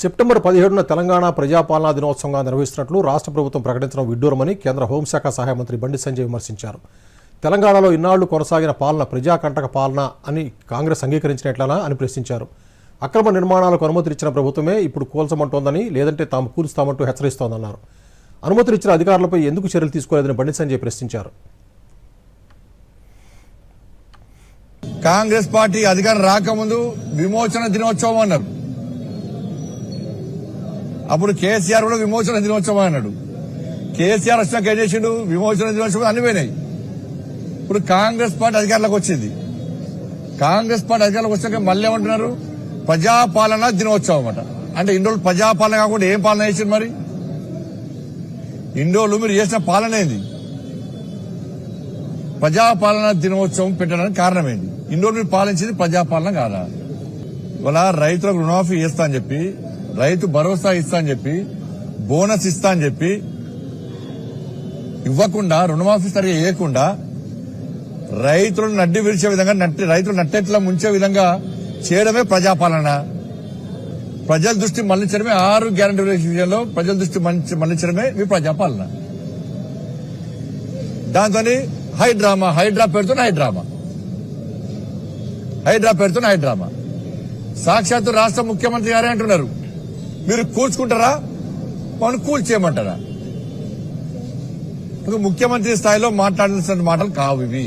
September పదిహేడున తెలంగాణ ప్రజాపాలనా దినోత్సవంగా నిర్వహిస్తున్నట్లు రాష్ట్ర ప్రభుత్వం ప్రకటించడం విడ్డూరమని కేంద్ర హోంశాఖ సహాయ మంత్రి బండి సంజయ్ విమర్శించారు. తెలంగాణలో ఇన్నాళ్ళు కొనసాగిన పాలన ప్రజాకంటక పాలన అని కాంగ్రెస్ అంగీకరించినట్లనా అని ప్రశ్నించారు. అక్రమ నిర్మాణాలకు అనుమతులు ఇచ్చిన ప్రభుత్వమే ఇప్పుడు కూల్చమంటోందని లేదంటే తాము కూల్స్తామంటూ హెచ్చరిస్తోందన్నారు. అనుమతులు ఇచ్చిన అధికారులపై ఎందుకు చర్యలు తీసుకోలేదని బండి సంజయ్ ప్రశ్నించారు. కాంగ్రెస్ పార్టీ అధికారం రాకముందు విమోచన దినోత్సవం అన్నారు. అప్పుడు కేసీఆర్ కూడా విమోచన దినోత్సవం అన్నాడు. కేసీఆర్ వచ్చినాక ఏం చేసిండు? విమోచన దినోత్సవం అన్ని పోయినాయి. ఇప్పుడు కాంగ్రెస్ పార్టీ అధికారులకు వచ్చింది. కాంగ్రెస్ పార్టీ అధికారులకు వచ్చాక మళ్ళీ ఏమంటున్నారు? ప్రజాపాలన దినోత్సవం అట. అంటే ఇన్ని రోజులు ప్రజాపాలన కాకుండా ఏం పాలన చేసింది మరి? ఇన్ని రోజులు మీరు చేసిన పాలన ఏంది? ప్రజాపాలన దినోత్సవం పెట్టడానికి కారణం ఏంటి ఇన్ని రోజులు మీరు పాలించింది ప్రజాపాలన కాదా? ఇవాళ రైతులకు రుణమాఫీ చేస్తా అని చెప్పి రైతు భరోసా ఇస్తా అని చెప్పి బోనస్ ఇస్తా అని చెప్పి ఇవ్వకుండా రుణమాఫీ సరిగా వేయకుండా రైతులను నడ్డి విరిచే విధంగా నట్టి రైతులు నట్టెట్లా ముంచే విధంగా చేయడమే ప్రజాపాలన. ప్రజల దృష్టి మళ్ళించడమే ఆరు గ్యారంటీ విషయంలో ప్రజల దృష్టి మళ్ళించడమే మీ ప్రజాపాలన. దాంతో హైడ్రామా హైడ్రా పేరుతో హైడ్రామా. హైడ్రా పేరుతో హైడ్రామా. సాక్షాత్తు రాష్ట్ర ముఖ్యమంత్రి గారే అంటున్నారు. మీరు కూల్చుకుంటారా? మనం కూల్చేయమంటారా ఒక ముఖ్యమంత్రి స్థాయిలో మాట్లాడాల్సిన మాటలు కావు ఇవి.